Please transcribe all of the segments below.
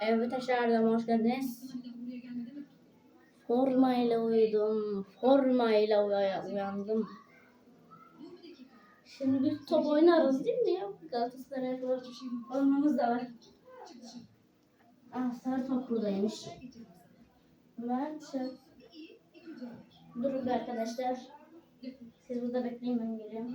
Evet aşağıdan hoş geldiniz. Formayla uyudum. Formayla uya- uyandım. Şimdi bir top oynarız değil mi ya? Galatasaray formamız da var. Ah sarı top buradaymış. Ben şey... Durun arkadaşlar. Siz burada bekleyin ben geliyorum.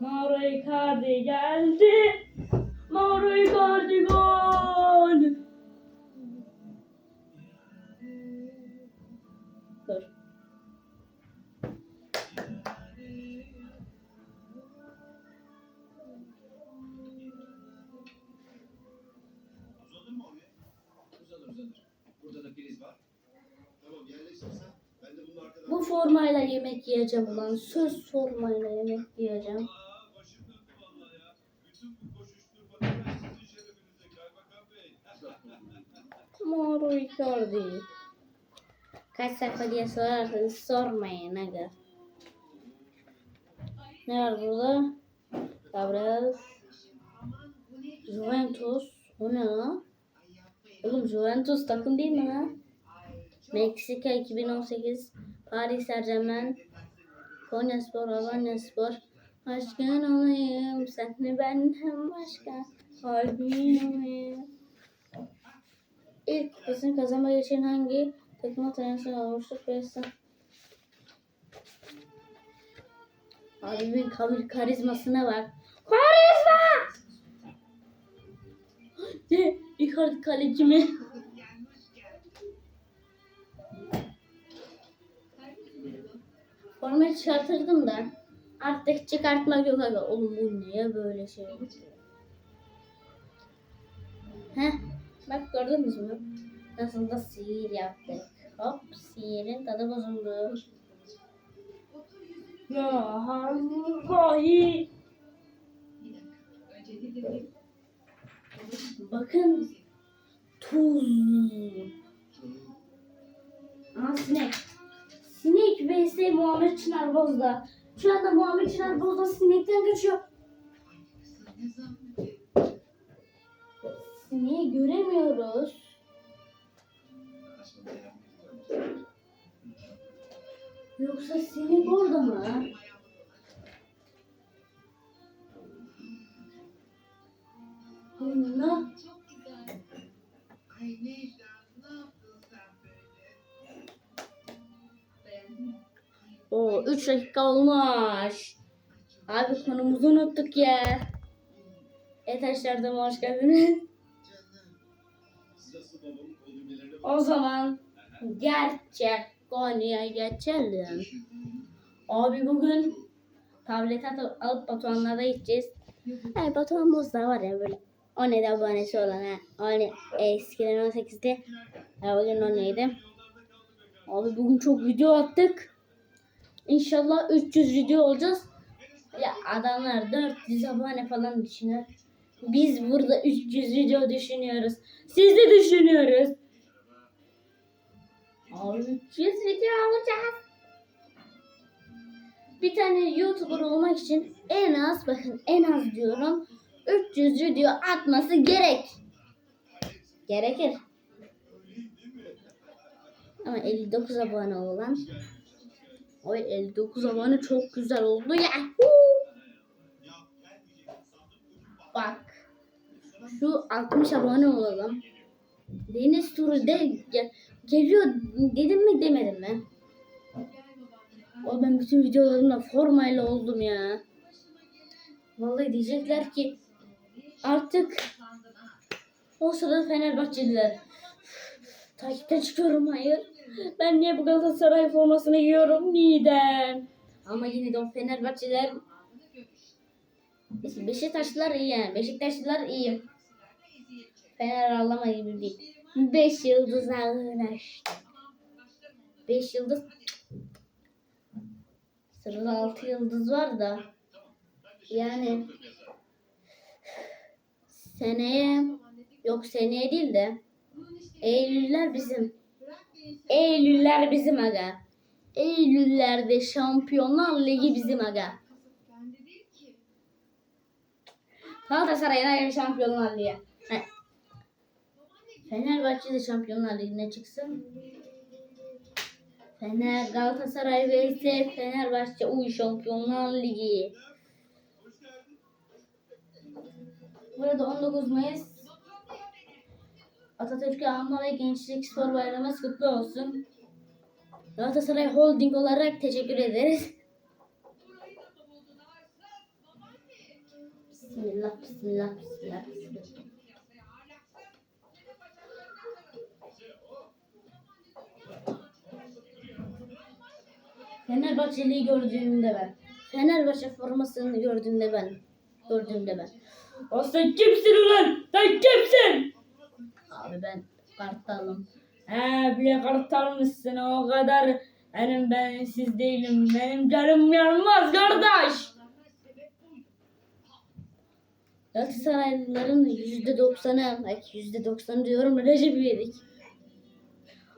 Mauro Icardi geldi. Mauro Icardi gol. Dur. Uzadın mı oraya? Uzanır uzanır. Burada da priz var. Tamam yerleştirsen ben de bunun arkadan... Bu formayla yemek yiyeceğim ulan. Söz formayla yemek yiyeceğim. Aa, başım döndü vallahi ya. Bütün bu koşuşturmadan ben sizin şerefinize kaymakam bey. Mauro Icardi. Kaç sayfa diye sorarsanız sormayın aga. Ne var burada? Gabriel. Juventus. O ne lan? Oğlum Juventus takım değil mi lan? Meksika 2018. Paris Saint Germain. Konya Spor, Alanya Spor. Başkan olayım. Senle benden başka. Kalbin olayım. İlk kupasını kazanmak için hangi takıma transfer olmuştur? Preston. Abimin kabul karizmasına bak. Karizma! Ne? Icardi kaleci mi? Formayı çıkartırdım da artık çıkartmak yok aga. Oğlum bu niye böyle şey? Heh, bak gördünüz mü? Nasıl da sihir yaptık. Hop, sihirin tadı bozuldu. Ya vallahi. Bakın. Tuz. Aa sinek. Sinek vs Muhammed Çınar Bozda. Şu anda Muhammed Çınar Bozda sinekten kaçıyor. Sineği göremiyoruz. Yoksa sinek orada mı? O 3 dakika olmuş. Abi konumuzu unuttuk ya. Evet arkadaşlar hoş geldiniz. O zaman gerçek konuya geçelim. Abi bugün tablet alıp Batuhan'lara gideceğiz. Yani Batuhan Bozda var ya böyle 17 abonesi olan ha. Hani eskiden 18'de. Ya bugün 17. Abi bugün çok video attık. İnşallah 300 video olacağız. Ya adamlar 400 abone falan düşünüyor. Biz burada 300 video düşünüyoruz. Siz de düşünüyoruz. Abi 300 video alacağız. Bir tane YouTuber olmak için en az bakın en az diyorum 300 video atması gerek. Gerekir. Ama 59 abone olan Oy 59 abone çok güzel oldu ya. Bak. Şu 60 abone olalım. Deniz turu de ge- geliyor dedim mi demedim mi? O ben bütün videolarımda formayla oldum ya. Vallahi diyecekler ki artık o sırada Fenerbahçeliler takipten çıkıyorum hayır. Ben niye bu Galatasaray formasını giyiyorum? Neden? Ama yine de o Fenerbahçeliler Beşiktaşlılar iyi yani. Beşiktaşlılar iyi. Fener ağlama gibi değil. Beş yıldız arkadaşlar. Beş yıldız. Sırada altı yıldız var da. Yani seneye yok seneye değil de Eylüller bizim. Eylüller bizim aga. Eylüllerde Şampiyonlar Ligi bizim aga. Galatasaray'ın Şampiyonlar Ligi. Fenerbahçe de Şampiyonlar Ligi'ne çıksın. Fener Galatasaray vs Fenerbahçe Uy Şampiyonlar Ligi. Burada 19 Mayıs Atatürk'e Anma ve Gençlik Spor Bayramımız kutlu olsun. Galatasaray Holding olarak teşekkür ederiz. Bismillah, bismillah, bismillah. bismillah. Fenerbahçeli'yi gördüğümde ben. Fenerbahçe formasını gördüğümde ben. Gördüğümde ben. O sen kimsin ulan? Sen kimsin? Abi ben kartalım. He bile kartalmışsın o kadar. Benim ben siz değilim. Benim canım yanmaz kardeş. Galatasaraylıların yüzde doksanı, belki yüzde doksanı diyorum Recep İvedik.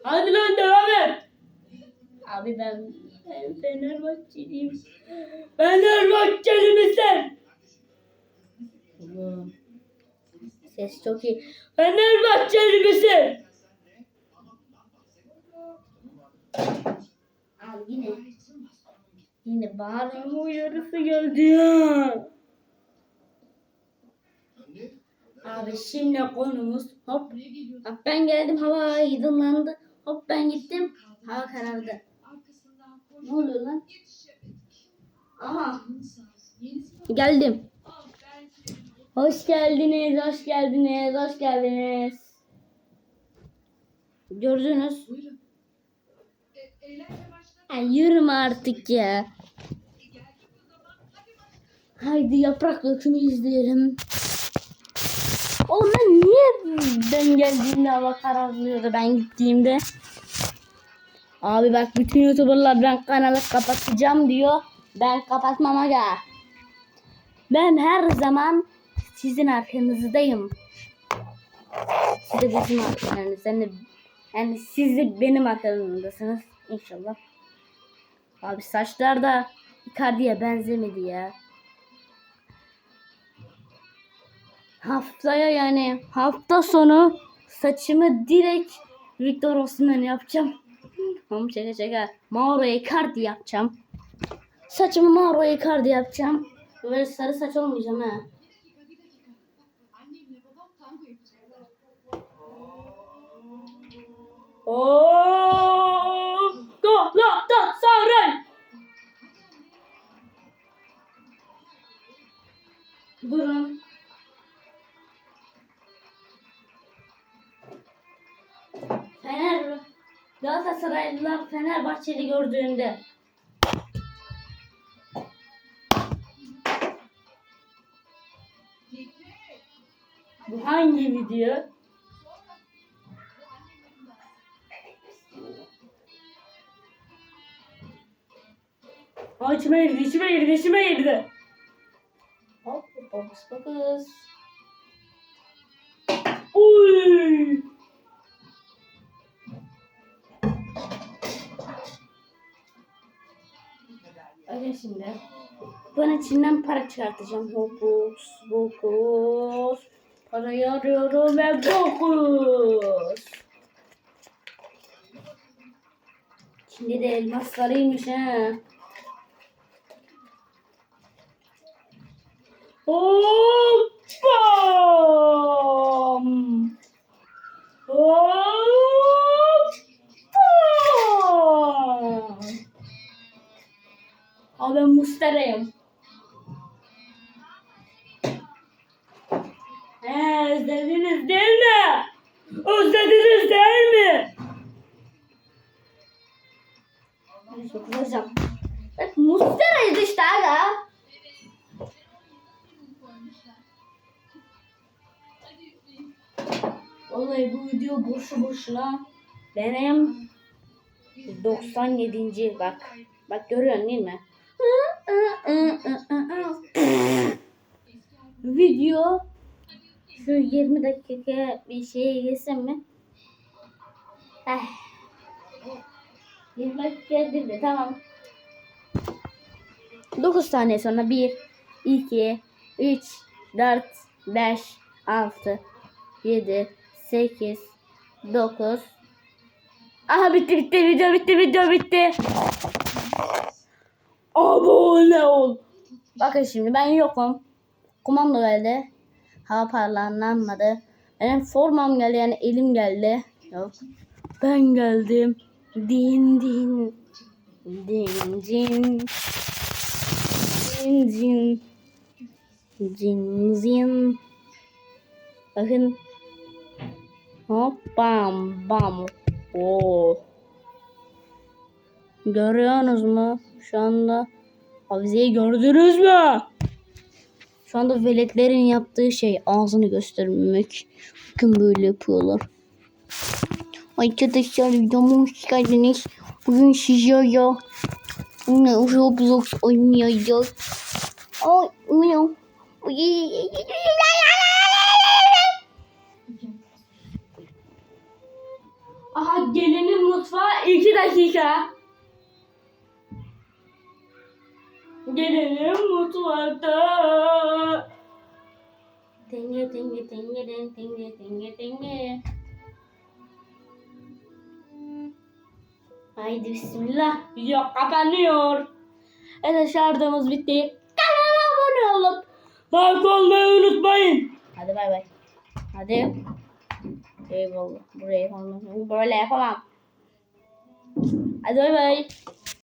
Hadi lan devam et. Abi ben, ben Fenerbahçeliyim. Fenerbahçeli misin? Oğlum. Ses çok iyi. Fenerbahçeli misin? Abi yine. Yine bağırma uyarısı geldi ya. Abi şimdi konumuz hop. Bak ben geldim hava aydınlandı. Hop ben gittim hava karardı. Ne oluyor lan? Aha. Geldim. Hoş geldiniz, hoş geldiniz, hoş geldiniz. Gördünüz. Ya yürüme artık ya. Haydi yaprak dökümü izleyelim. Oğlum ben niye ben geldiğimde hava kararlıyordu ben gittiğimde? Abi bak bütün youtuberlar ben kanalı kapatacağım diyor. Ben kapatmam aga. Ben her zaman sizin arkanızdayım. Siz de bizim arkanızda. Yani, yani siz de benim arkamdasınız inşallah. Abi saçlar da Icardi'ye benzemedi ya. Haftaya yani hafta sonu saçımı direkt Victor Osimhen yapacağım. Ama şaka şaka. Mauro Icardi yapacağım. Saçımı Mauro Icardi yapacağım. Böyle sarı saç olmayacağım ha. Oh, Galatasaray. Durun. Fener Galatasaraylılar Fenerbahçeli gördüğünde Bu hangi video? İçime girdi, içime girdi, içime girdi. Hop, fokus, fokus. Uy! Bakın şimdi. Ben içinden para çıkartacağım. Fokus, fokus. Parayı arıyorum ve fokus. Şimdi de elmaslarıymış ha. Hoppam. Hoppam. Abi ben musterayım. He özlediniz değil mi? Özlediniz değil mi? Hocam. Bak musterayız işte aga. Vallahi bu video boşu boşuna benim 97. bak. Bak görüyorsun değil mi? video şu 20 dakika bir şeye geçsem mi? Eh. 20 dakika değil de tamam. 9 saniye sonra 1, 2, 3, 4, 5, 6, 7, 8, 9. Aha bitti bitti video bitti video bitti. Abone ol. Bakın şimdi ben yokum. Kumanda geldi. Hava parlanmadı. Benim formam geldi yani elim geldi. Yok. Ben geldim. Din din. Din din. Din din. Din din. Bakın. Hop bam bam. Oo. Görüyorsunuz mu? Şu anda avizeyi gördünüz mü? Şu anda veletlerin yaptığı şey ağzını göstermemek. Bakın böyle yapıyorlar. Arkadaşlar videoma hoş geldiniz. Bugün sizlerle yine Roblox oynayacağız. Ay, uyu. Aha gelinin mutfağı iki dakika. Gelelim mutfakta. Tenge tenge tenge den, tenge tenge tenge. Haydi bismillah. Video kapanıyor. Evet şarjımız bitti. Kanala abone olup like olmayı unutmayın. Hadi bay bay. Hadi. Eyvallah. Buraya falan. Böyle yapamam. Hadi bay bay.